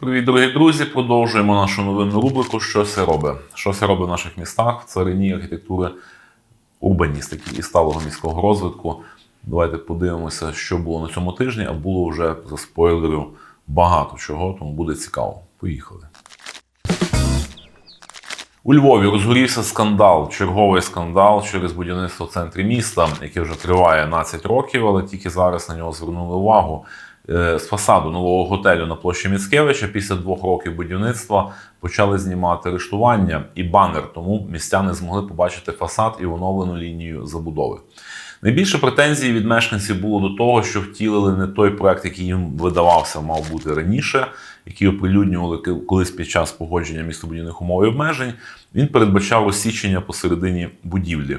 Привіт, дорогі друзі! Продовжуємо нашу новинну рубрику Що це робить? Що це робить в наших містах в царині архітектури урбаністики і сталого міського розвитку. Давайте подивимося, що було на цьому тижні, а було вже за спойлерів багато чого, тому буде цікаво. Поїхали. У Львові розгорівся скандал, черговий скандал через будівництво в центрі міста, яке вже триває 12 років, але тільки зараз на нього звернули увагу. Е, З фасаду нового готелю на площі Міцкевича після двох років будівництва почали знімати арештування і банер, тому містяни змогли побачити фасад і оновлену лінію забудови. Найбільше претензій від мешканців було до того, що втілили не той проект, який їм видавався, мав бути раніше, який оприлюднювали колись під час погодження містобудівних умов і обмежень. Він передбачав розсічення посередині будівлі.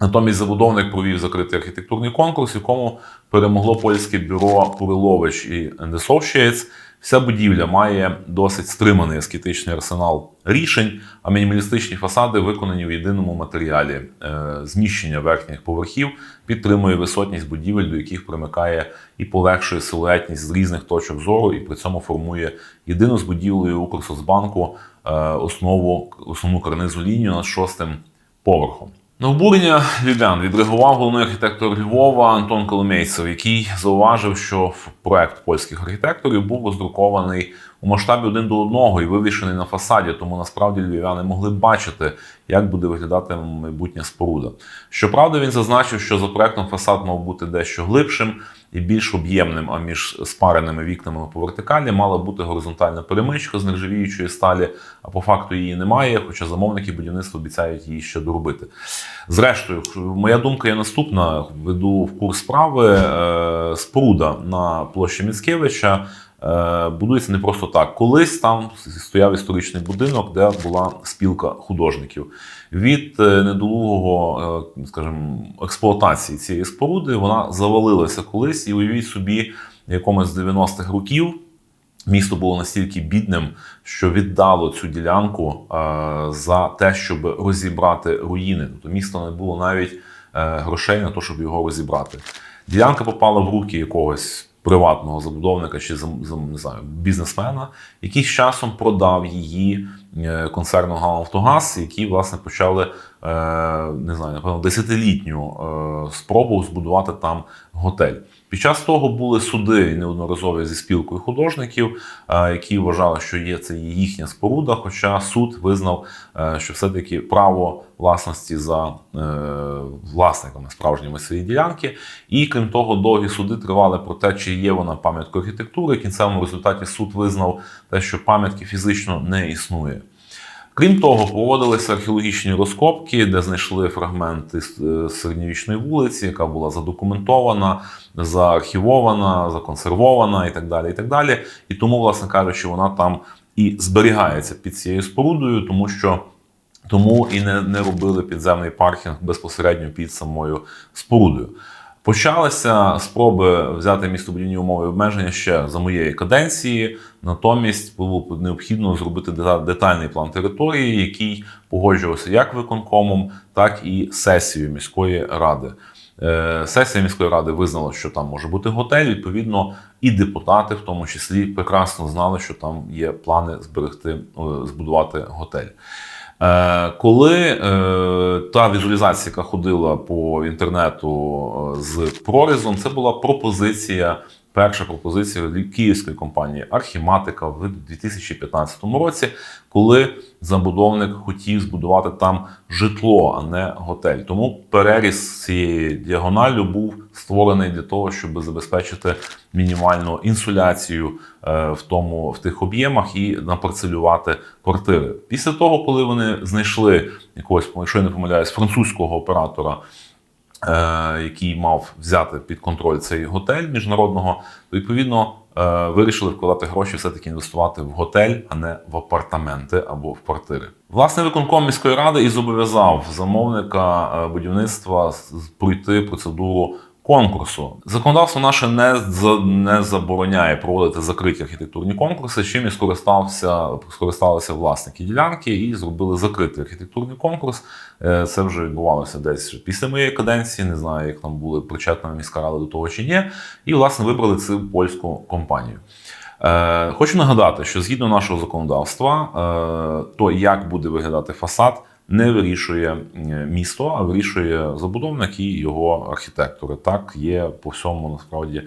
Натомість забудовник провів закритий архітектурний конкурс, в якому перемогло польське бюро Пурилович і Associates. Вся будівля має досить стриманий ескетичний арсенал рішень, а мінімалістичні фасади виконані в єдиному матеріалі. Е, Зміщення верхніх поверхів підтримує висотність будівель, до яких примикає і полегшує силуетність з різних точок зору, і при цьому формує єдину з будівлею Укрсоцбанку е, основу, основну карнизу лінію над шостим поверхом. На обурення львів'ян відреагував головний архітектор Львова Антон Коломейцев, який зауважив, що проект польських архітекторів був роздрукований у масштабі один до одного і вивішений на фасаді, тому насправді львів'яни могли бачити, як буде виглядати майбутня споруда. Щоправда, він зазначив, що за проектом фасад мав бути дещо глибшим і більш об'ємним, а між спареними вікнами по вертикалі мала бути горизонтальна перемичка з нержавіючої сталі, а по факту її немає, хоча замовники будівництва обіцяють її ще доробити. Зрештою, моя думка є наступна: веду в курс справи. Е, Споруда на площі Міцкевича будується не просто так. Колись там стояв історичний будинок, де була спілка художників. Від е, недолугого, е, скажімо, експлуатації цієї споруди вона завалилася колись, і уявіть собі, якомусь з 90-х років. Місто було настільки бідним, що віддало цю ділянку е, за те, щоб розібрати руїни. Тобто місто не було навіть е, грошей на те, щоб його розібрати. Ділянка попала в руки якогось приватного забудовника чи не знаю, бізнесмена, який з часом продав її е, концерну «Галавтогаз», які власне почали е, не знаю, напевно, десятилітню е, спробу збудувати там готель. Під час того були суди неодноразові зі спілкою художників, е, які вважали, що є це їхня споруда. Хоча суд визнав, е, що все-таки право власності за е, власниками справжніми цієї ділянки. І крім того, довгі суди тривали про те, чи є вона пам'яткою архітектури. В кінцевому результаті суд визнав те, що пам'ятки фізично не існує. Крім того, проводилися археологічні розкопки, де знайшли фрагменти е, середньовічної вулиці, яка була задокументована, заархівована, законсервована і так далі. І так далі. І тому, власне кажучи, вона там і зберігається під цією спорудою, тому що тому і не, не робили підземний паркінг безпосередньо під самою спорудою. Почалися спроби взяти містобудівні умови обмеження ще за моєї каденції. Натомість було необхідно зробити детальний план території, який погоджувався як виконкомом, так і сесією міської ради. Е, Сесія міської ради визнала, що там може бути готель. Відповідно, і депутати, в тому числі, прекрасно знали, що там є плани зберегти, е, збудувати готель. Е, Коли е, та візуалізація, яка ходила по інтернету е, з прорізом, це була пропозиція, перша пропозиція лі- київської компанії Архіматика в 2015 році, коли забудовник хотів збудувати там житло, а не готель. Тому переріз цієї діагоналю був створений для того, щоб забезпечити мінімальну інсуляцію е, в тому в тих об'ємах і напарцелювати квартири. Після того, коли вони знайшли якогось, якщо я не помиляюсь, французького оператора. Е, Який мав взяти під контроль цей готель міжнародного, то відповідно е, вирішили вкладати гроші, все-таки інвестувати в готель, а не в апартаменти або в квартири. Власне, виконком міської ради і зобов'язав замовника е, будівництва пройти процедуру конкурсу. Законодавство наше не, за- не забороняє проводити закриті архітектурні конкурси, чим і скористався, скористалися власники ділянки і зробили закритий архітектурний конкурс. Е, Це вже відбувалося десь після моєї каденції. Не знаю, як там були причетна міська рада до того чи ні. І, власне, вибрали цю польську компанію. Е, Хочу нагадати, що згідно нашого законодавства, е, то як буде виглядати фасад, не вирішує е, місто, а вирішує забудовник і його архітектори. Так є по всьому насправді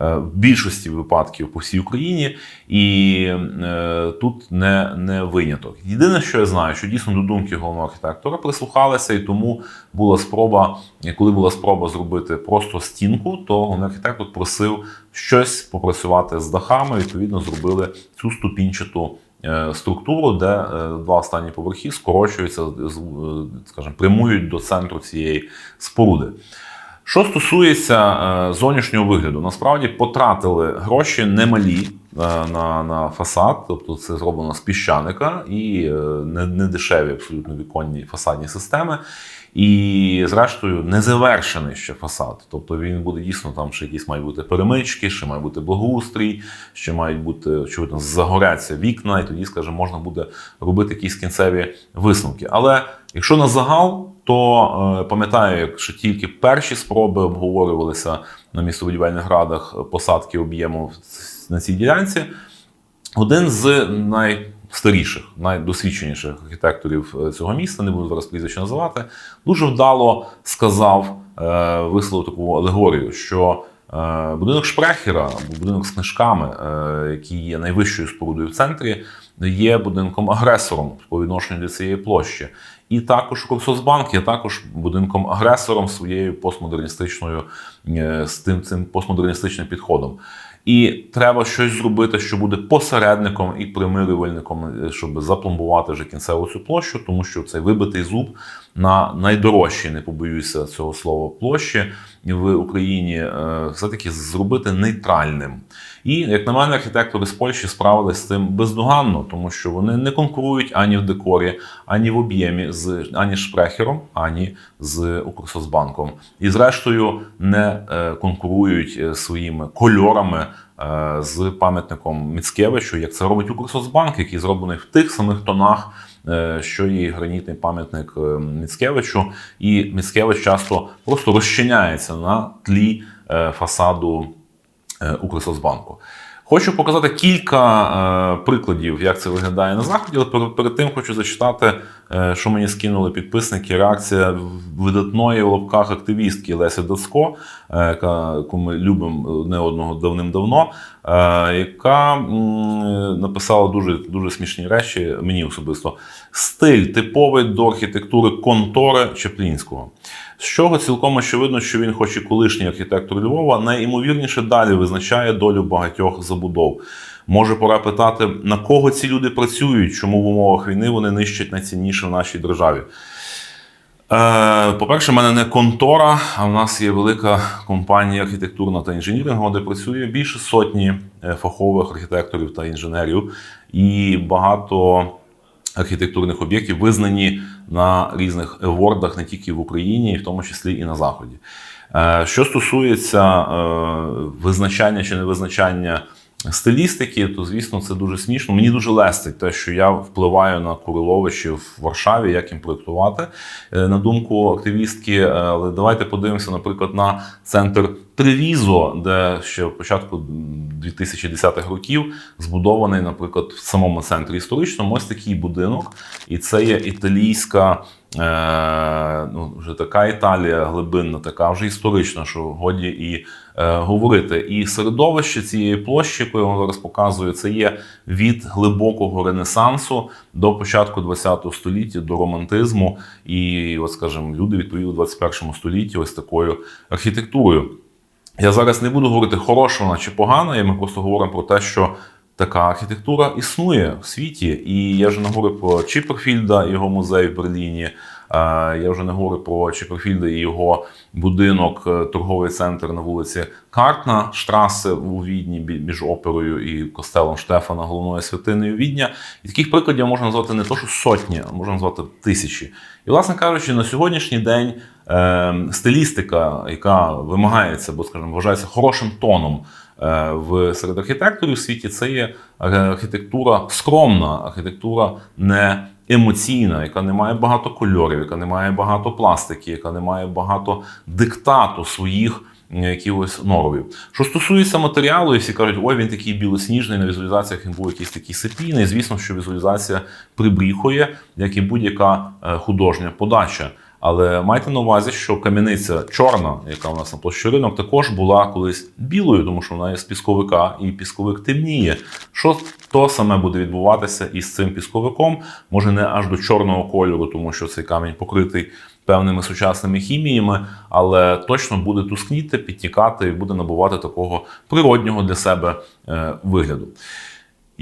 е, в більшості випадків по всій Україні, і е, тут не, не виняток. Єдине, що я знаю, що дійсно до думки головного архітектора прислухалися, і тому була спроба, коли була спроба зробити просто стінку, то головний архітектор просив щось попрацювати з дахами. Відповідно, зробили цю ступінчату е, структуру, де е, два останні поверхи скорочуються, е, скажімо, прямують до центру цієї споруди. Що стосується е, зовнішнього вигляду, насправді потратили гроші немалі е, на, на фасад, тобто це зроблено з піщаника і е, не, абсолютно віконні фасадні системи. І, зрештою, не завершений ще фасад. Тобто він буде дійсно там ще якісь мають бути перемички, ще має бути благоустрій, ще мають бути очевидно загоряться вікна, і тоді, скажімо, можна буде робити якісь кінцеві висновки. Але якщо на загал, то е, пам'ятаю, що тільки перші спроби обговорювалися на містобудівельних радах посадки об'єму на цій ділянці. Один з найстаріших, найдосвідченіших архітекторів е, цього міста, не буду зараз прізвище називати, дуже вдало сказав, е, висловив таку алегорію, що е, будинок Шпрехера, або будинок з книжками, який є найвищою спорудою в центрі, є будинком агресором по відношенню до цієї площі. І також Курсосбанк є також будинком агресором своєю постмодерністичною е, з тим цим постмодерністичним підходом. І треба щось зробити, що буде посередником і примирювальником, е, щоб запломбувати вже кінцеву цю площу, тому що цей вибитий зуб на найдорожчій, не побоюся цього слова, площі в Україні е, все-таки зробити нейтральним. І, як на мене, архітектори з Польщі справились з цим бездоганно, тому що вони не конкурують ані в декорі, ані в об'ємі з ані Шпрехером, ані з Укрсоцбанком. І, зрештою, не е, конкурують е, своїми кольорами з пам'ятником Міцкевичу, як це робить Укрсоцбанк, який зроблений в тих самих тонах. Е, Що і гранітний пам'ятник е, Міцкевичу, і Міцкевич часто просто розчиняється на тлі е, фасаду Укрсоцбанку. Хочу показати кілька прикладів, як це виглядає на заході. Але перед, тим хочу зачитати, що мені скинули підписники. Реакція видатної в лапках активістки Лесі е, яку ми любимо не одного давним-давно, яка написала дуже, дуже смішні речі мені особисто. Стиль типовий до архітектури контори Чеплінського. З чого цілком очевидно, що він, хоч і колишній архітектор Львова, найімовірніше далі визначає долю багатьох забудов. Може пора питати, на кого ці люди працюють, чому в умовах війни вони нищать найцінніше в нашій державі. Е, По-перше, в мене не контора, а в нас є велика компанія архітектурна та інженірингова, де працює більше сотні е, фахових архітекторів та інженерів, і багато архітектурних об'єктів визнані на різних евордах не тільки в Україні, в тому числі і на Заході. Е, Що стосується визначання чи невизначання стилістики, то звісно це дуже смішно. Мені дуже лестить те, що я впливаю на Куриловичів в Варшаві, як їм проєктувати. Е, На думку активістки, Е, але давайте подивимося, наприклад, на центр Тревізо, де ще в початку 2010-х років збудований, наприклад, в самому центрі історичному ось такий будинок, і це є італійська. Е, ну, вже така Італія глибинна, така вже історична, що годі і е, говорити. І середовище цієї площі, яку я вам зараз показую, це є від глибокого ренесансу до початку ХХ століття, до романтизму. І, от, скажімо, люди відповіли в 21 столітті ось такою архітектурою. Я зараз не буду говорити, хороша вона чи погана, ми просто говоримо про те, що така архітектура існує в світі. І я вже не говорю про Чіперфільда, його музей в Берліні. е, Я вже не говорю про Чіперфільда і його будинок, е, торговий центр на вулиці Картна, Штрасе у Відні між оперою і костелом Штефана, головною святиною Відня. І таких прикладів можна назвати не то, що сотні, а можна назвати тисячі. І, власне кажучи, на сьогоднішній день е, стилістика, яка вимагається, бо скажімо, вважається хорошим тоном в серед архітекторів у світі, це є архітектура скромна, архітектура не емоційна, яка не має багато кольорів, яка не має багато пластики, яка не має багато диктату своїх якихось норовів. Що стосується матеріалу, і всі кажуть, ой, він такий білосніжний, на візуалізаціях він був якийсь такий сепійний. Звісно, що візуалізація прибріхує, як і будь-яка е, художня подача. Але майте на увазі, що кам'яниця чорна, яка у нас на площі ринок, також була колись білою, тому що вона є з пісковика, і пісковик темніє. Що то саме буде відбуватися із цим пісковиком? Може не аж до чорного кольору, тому що цей камінь покритий певними сучасними хіміями, але точно буде тускніти, підтікати і буде набувати такого природнього для себе е, вигляду.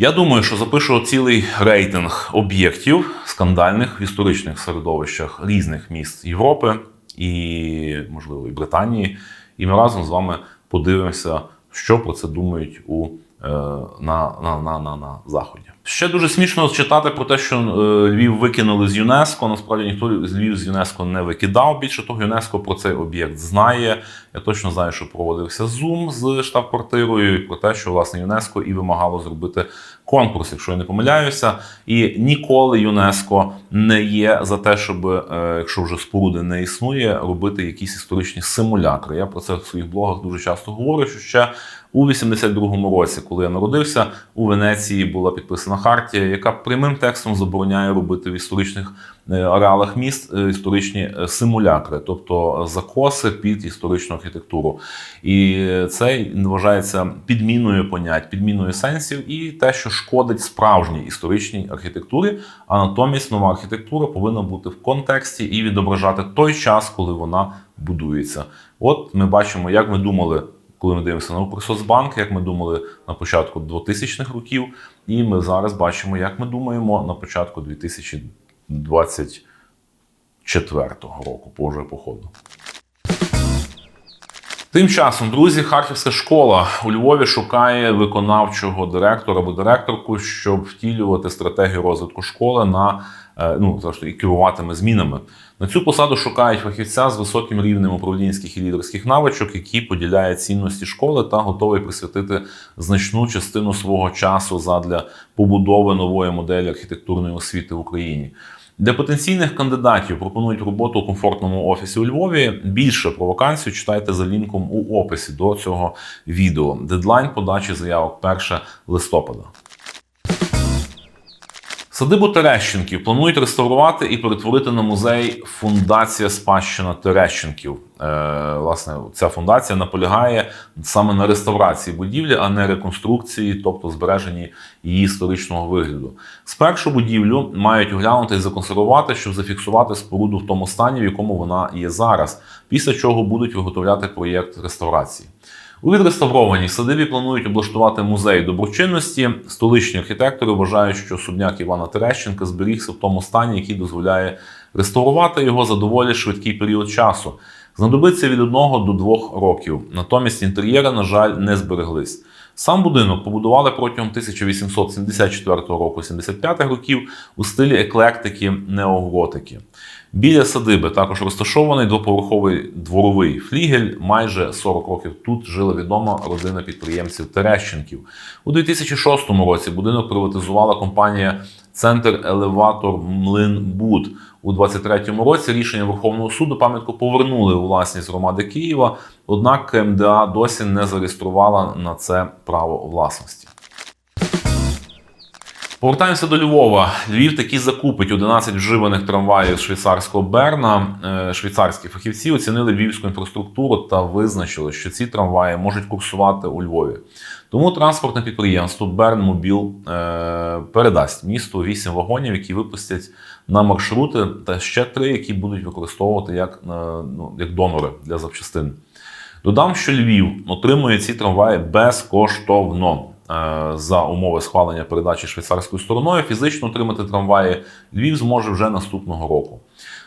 Я думаю, що запишу цілий рейтинг об'єктів скандальних в історичних середовищах різних міст Європи і, можливо, і Британії. І ми разом з вами подивимося, що про це думають у, на, на, на, на, на Заході. Ще дуже смішно читати про те, що е, Львів викинули з ЮНЕСКО. Насправді ніхто Львів з ЮНЕСКО не викидав. Більше того, ЮНЕСКО про цей об'єкт знає. Я точно знаю, що проводився Zoom з штаб-квартирою про те, що власне ЮНЕСКО і вимагало зробити конкурс, якщо я не помиляюся. І ніколи ЮНЕСКО не є за те, щоб, е, якщо вже споруди не існує, робити якісь історичні симулякри. Я про це в своїх блогах дуже часто говорю, що ще у 82-му році, коли я народився, у Венеції була підписана хартія, яка прямим текстом забороняє робити в історичних е, ареалах міст е, історичні е, симулякри, тобто закоси під історичну архітектуру. І це вважається підміною понять, підміною сенсів і те, що шкодить справжній історичній архітектурі. А натомість нова архітектура повинна бути в контексті і відображати той час, коли вона будується. От ми бачимо, як ми думали. Коли ми дивимося на Укрсоцбанк, як ми думали на початку 2000-х років, і ми зараз бачимо, як ми думаємо на початку 2024 року, по вже походу. Тим часом, друзі, Харківська школа у Львові шукає виконавчого директора або директорку, щоб втілювати стратегію розвитку школи на е, ну завжди і керуватиме змінами. На цю посаду шукають фахівця з високим рівнем управлінських і лідерських навичок, які поділяє цінності школи та готовий присвятити значну частину свого часу задля побудови нової моделі архітектурної освіти в Україні. Для потенційних кандидатів пропонують роботу у комфортному офісі у Львові. Більше про вакансію читайте за лінком у описі до цього відео. Дедлайн подачі заявок 1 листопада. Садибу Терещенків планують реставрувати і перетворити на музей Фундація спадщина Терещенків. Е, власне, ця фундація наполягає саме на реставрації будівлі, а не реконструкції, тобто збереженні її історичного вигляду. Спершу будівлю мають оглянути і законсервувати, щоб зафіксувати споруду в тому стані, в якому вона є зараз, після чого будуть виготовляти проєкт реставрації. У відреставрованій садибі планують облаштувати музей доброчинності. Столичні архітектори вважають, що судняк Івана Терещенка зберігся в тому стані, який дозволяє реставрувати його за доволі швидкий період часу. Знадобиться від одного до двох років. Натомість інтер'єри, на жаль, не збереглись. Сам будинок побудували протягом 1874 року 75 років у стилі еклектики неоготики. Біля садиби також розташований двоповерховий дворовий флігель. Майже 40 років тут жила відома родина підприємців Терещенків. У 2006 році будинок приватизувала компанія Центр Елеватор Млин Буд. У 2023 році рішення Верховного суду пам'ятку повернули у власність громади Києва, однак КМДА досі не зареєструвала на це право власності. Повертаємося до Львова. Львів таки закупить 11 вживаних трамваїв швейцарського Берна. Е, Швейцарські фахівці оцінили львівську інфраструктуру та визначили, що ці трамваї можуть курсувати у Львові. Тому транспортне підприємство Бернмобіл е, передасть місту 8 вагонів, які випустять на маршрути, та ще 3, які будуть використовувати як, е, ну, як донори для запчастин. Додам, що Львів отримує ці трамваї безкоштовно. Е, За умови схвалення передачі швейцарською стороною фізично отримати трамваї Львів зможе вже наступного року.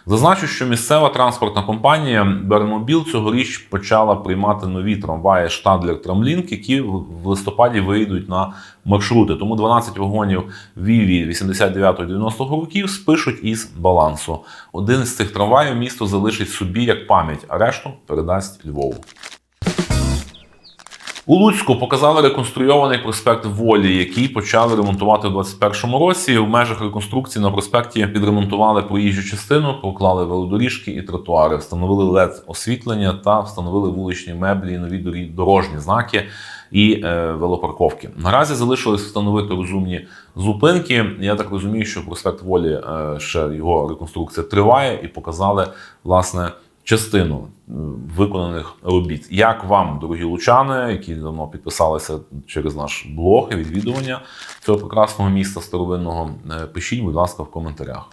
Зазначу, що місцева транспортна компанія Бернмобіл цьогоріч почала приймати нові трамваї Штадлер Трамлінк, які в листопаді вийдуть на маршрути. Тому 12 вагонів Віві 89-90 років спишуть із балансу. Один з цих трамваїв місто залишить собі як пам'ять, а решту передасть Львову. У Луцьку показали реконструйований проспект Волі, який почали ремонтувати у 2021 році. В межах реконструкції на проспекті підремонтували проїжджу частину, поклали велодоріжки і тротуари, встановили led освітлення та встановили вуличні меблі, і нові дорожні знаки і е, велопарковки. Наразі залишилось встановити розумні зупинки. Я так розумію, що проспект Волі е, ще його реконструкція триває і показали власне частину е, виконаних робіт. Як вам, дорогі лучани, які давно підписалися через наш блог і відвідування цього прекрасного міста старовинного, е, пишіть, будь ласка, в коментарях.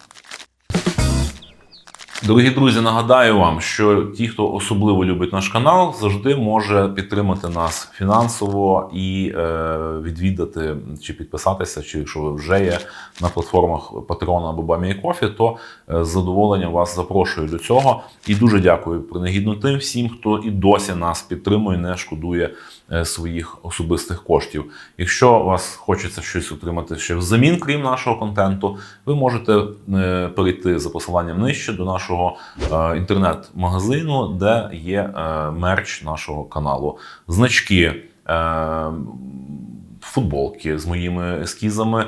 Дорогі друзі, нагадаю вам, що ті, хто особливо любить наш канал, завжди може підтримати нас фінансово і е, відвідати чи підписатися, чи якщо ви вже є на платформах Patreon або BuyMeACoffee, то е, з задоволенням вас запрошую до цього. І дуже дякую принагідно тим всім, хто і досі нас підтримує, не шкодує е, своїх особистих коштів. Якщо вас хочеться щось отримати ще взамін, крім нашого контенту, ви можете е, перейти за посиланням нижче до нашого е, інтернет-магазину, де є е, мерч нашого каналу, значки. е, Футболки з моїми ескізами,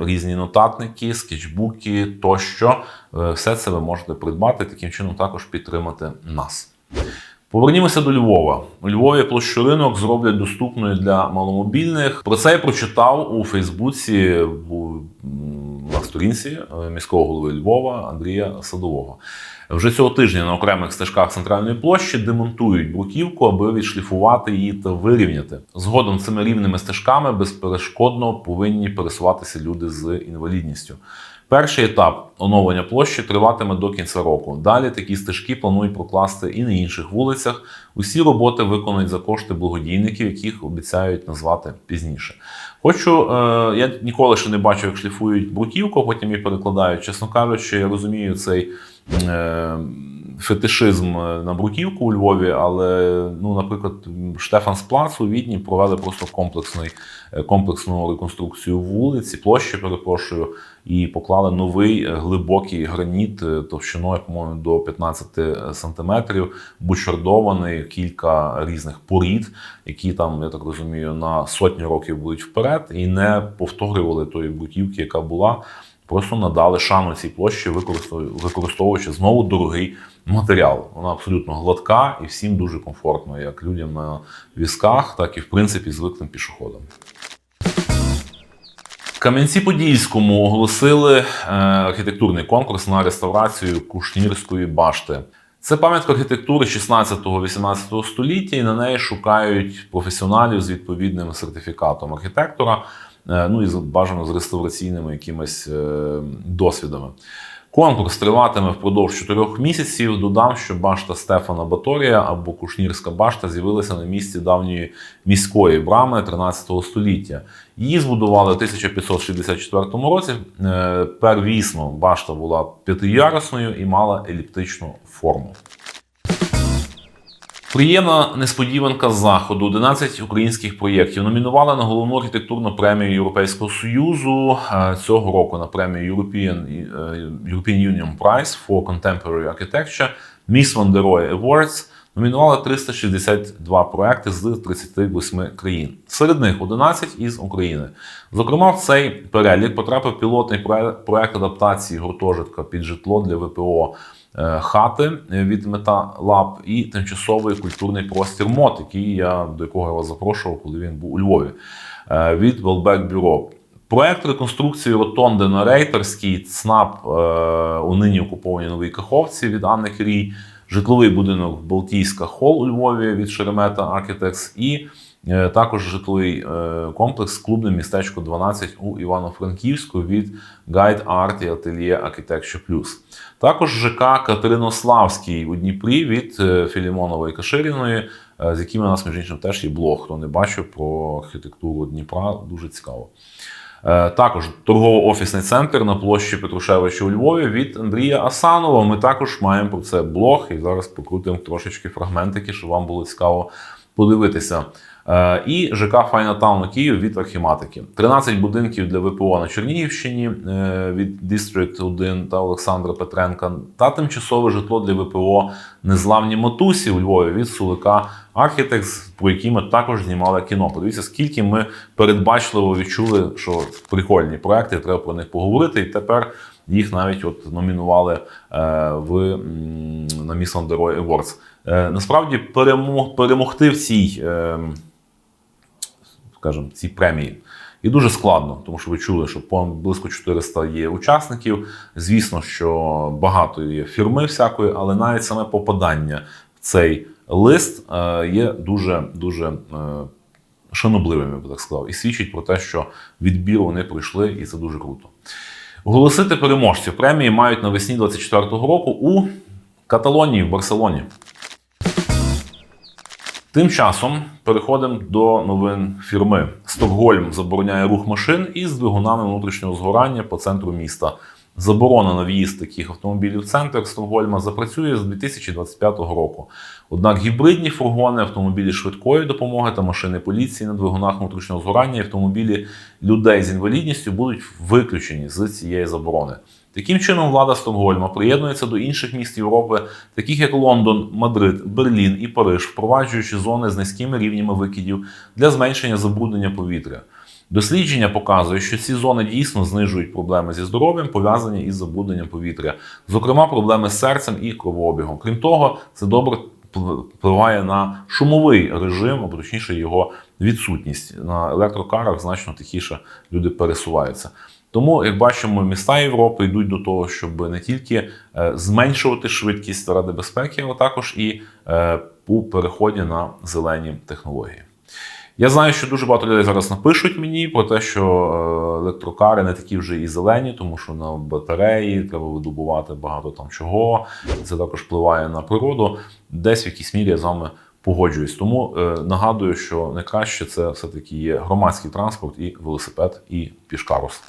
різні нотатники, скетчбуки тощо. Все це ви можете придбати, таким чином також підтримати нас. Повернімося до Львова. У Львові площу ринок зроблять доступною для маломобільних. Про це я прочитав у Фейсбуці на сторінці е, міського голови Львова Андрія Садового. Вже цього тижня на окремих стежках центральної площі демонтують бруківку, аби відшліфувати її та вирівняти. Згодом цими рівними стежками безперешкодно повинні пересуватися люди з інвалідністю. Перший етап оновлення площі триватиме до кінця року. Далі такі стежки планують прокласти і на інших вулицях. Усі роботи виконують за кошти благодійників, яких обіцяють назвати пізніше. Хочу, е, я ніколи ще не бачив, як шліфують бруківку, потім її перекладають. Чесно кажучи, я розумію цей е, фетишизм на бруківку у Львові, але, ну, наприклад, Штефансплац у Відні провели просто комплексний, е, комплексну реконструкцію вулиці, площі, перепрошую, і поклали новий е, глибокий граніт е, товщиною, по-моєму, до 15 сантиметрів, бучардований, кілька різних порід, які там, я так розумію, на сотні років будуть вперед, і не повторювали тої бруківки, яка була. Просто надали шану цій площі, використовуючи, знову дорогий матеріал. Вона абсолютно гладка і всім дуже комфортно, як людям на візках, так і в принципі звиклим пішоходам. Кам'янці-Подільському оголосили е, архітектурний конкурс на реставрацію Кушнірської башти. Це пам'ятка архітектури 16-18 століття, і на неї шукають професіоналів з відповідним сертифікатом архітектора, ну і бажано з реставраційними якимись е, досвідами. Конкурс триватиме впродовж чотирьох місяців. Додам, що башта Стефана Баторія або Кушнірська башта з'явилася на місці давньої міської брами 13 століття. Її збудували в 1564 році. Е, Первісно башта була п'ятиярусною і мала еліптичну форму. Приємна несподіванка заходу. 11 українських проєктів номінували на головну архітектурну премію Європейського Союзу е, цього року на премію European, е, European Union Prize for Contemporary Architecture Miss Van der Rohe Awards. Номінували 362 проекти з 38 країн. Серед них 11 із України. Зокрема, в цей перелік потрапив пілотний прое- проект адаптації гуртожитка під житло для ВПО е, хати від Металаб і тимчасовий культурний простір МОТ, який я до якого я вас запрошував, коли він був у Львові е, від Велбек Бюро. Проект реконструкції ротонди на Рейтерській, ЦНАП у нині окупованій Новій Каховці від Анни Кирій, житловий будинок Балтійська Хол у Львові від Шеремета Architects і е, також житловий е, комплекс Клубне містечко 12 у Івано-Франківську від Guide Art і Atelier Architecture Plus. Також ЖК Катеринославський у Дніпрі від е, Філімонової Каширіної, з якими у нас, між іншим, теж є блог. Хто не бачив про архітектуру Дніпра, дуже цікаво. Е, Також торгово-офісний центр на площі Петрушевича у Львові від Андрія Асанова. Ми також маємо про це блог, і зараз покрутимо трошечки фрагментики, щоб вам було цікаво подивитися. Е, І ЖК Файна Таун Київ від Архіматики. 13 будинків для ВПО на Чернігівщині е, від District 1 та Олександра Петренка та тимчасове житло для ВПО Незламні Матусі у Львові від Сулика Architects, про які ми також знімали кіно. Подивіться, скільки ми передбачливо відчули, що прикольні проекти, треба про них поговорити. І тепер їх навіть от номінували е, в на the Roy Awards. Насправді перемог, перемогти в цій, е, скажімо, цій премії. І дуже складно, тому що ви чули, що понад близько 400 є учасників. Звісно, що багато є фірми всякої, але навіть саме попадання в цей лист е, є дуже дуже е, шанобливим, я би так сказав, і свідчить про те, що відбір вони пройшли, і це дуже круто. Оголосити переможців премії мають навесні 24-го року у Каталонії в Барселоні. Тим часом переходимо до новин фірми. Стокгольм забороняє рух машин із двигунами внутрішнього згорання по центру міста. Заборона на в'їзд таких автомобілів в центр Стокгольма запрацює з 2025 року. Однак гібридні фургони, автомобілі швидкої допомоги та машини поліції на двигунах внутрішнього згорання і автомобілі людей з інвалідністю будуть виключені з цієї заборони. Таким чином, влада Стокгольма приєднується до інших міст Європи, таких як Лондон, Мадрид, Берлін і Париж, впроваджуючи зони з низькими рівнями викидів для зменшення забруднення повітря. Дослідження показує, що ці зони дійсно знижують проблеми зі здоров'ям, пов'язані із забрудненням повітря, зокрема, проблеми з серцем і кровообігом. Крім того, це добре впливає на шумовий режим, або точніше його відсутність. На електрокарах значно тихіше люди пересуваються. Тому, як бачимо, міста Європи йдуть до того, щоб не тільки е, зменшувати швидкість заради безпеки, але також і е, у переході на зелені технології. Я знаю, що дуже багато людей зараз напишуть мені про те, що е, електрокари не такі вже і зелені, тому що на батареї треба видобувати багато там чого. Це також впливає на природу. Десь в якійсь мірі я з вами погоджуюсь. Тому е, нагадую, що найкраще це все-таки є громадський транспорт і велосипед, і пішкарус.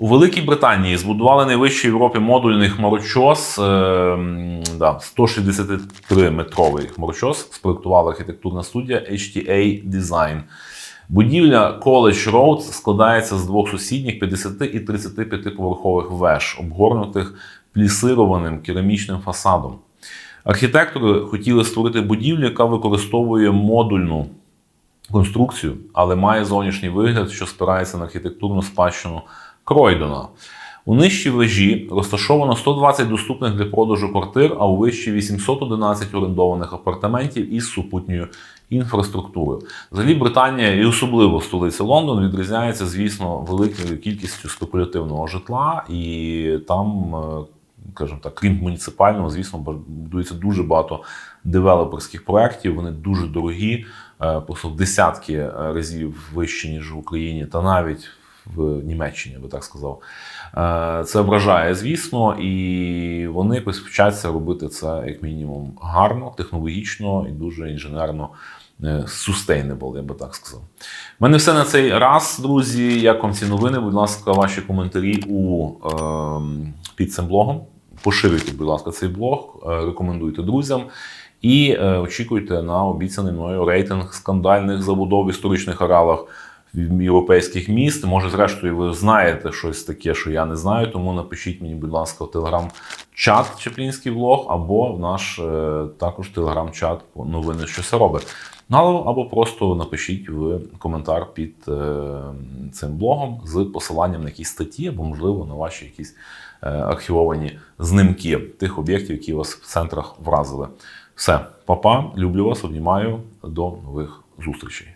У Великій Британії збудували найвищий в Європі модульний хмарочос. Е, да, 163-метровий хмарочос спроектувала архітектурна студія HTA Design. Будівля College Road складається з двох сусідніх 50 і 35 поверхових веж, обгорнутих плісированим керамічним фасадом. Архітектори хотіли створити будівлю, яка використовує модульну конструкцію, але має зовнішній вигляд, що спирається на архітектурну спадщину Кройдона. У нижчій вежі розташовано 120 доступних для продажу квартир, а у вищій 811 орендованих апартаментів із супутньою інфраструктурою. Взагалі, Британія і особливо столиця Лондон відрізняється, звісно, великою кількістю спекулятивного житла, і там, е, скажімо так, крім муніципального, звісно, будується дуже багато девелоперських проєктів. Вони дуже дорогі, е, просто десятки разів вищі, ніж в Україні, та навіть в Німеччині, я би так сказав. Е, Це вражає, звісно, і вони вчаться робити це як мінімум гарно, технологічно і дуже інженерно е, sustainable, я би так сказав. У мене все на цей раз, друзі. Як вам ці новини? Будь ласка, ваші коментарі у, е, під цим блогом. Поширюйте, будь ласка, цей блог, е, рекомендуйте друзям. І очікуйте на обіцяний мною рейтинг скандальних забудов в історичних ареалах європейських міст. Може, зрештою, ви знаєте щось таке, що я не знаю. Тому напишіть мені, будь ласка, в телеграм-чат Чеплінський влог, або в наш е, також телеграм-чат новини, що це робить. Ну, або- або просто напишіть в коментар під е, цим блогом з посиланням на якісь статті, або, можливо, на ваші якісь е, архівовані знимки тих об'єктів, які вас в центрах вразили. Все, папа, люблю вас, обнімаю. До нових зустрічей.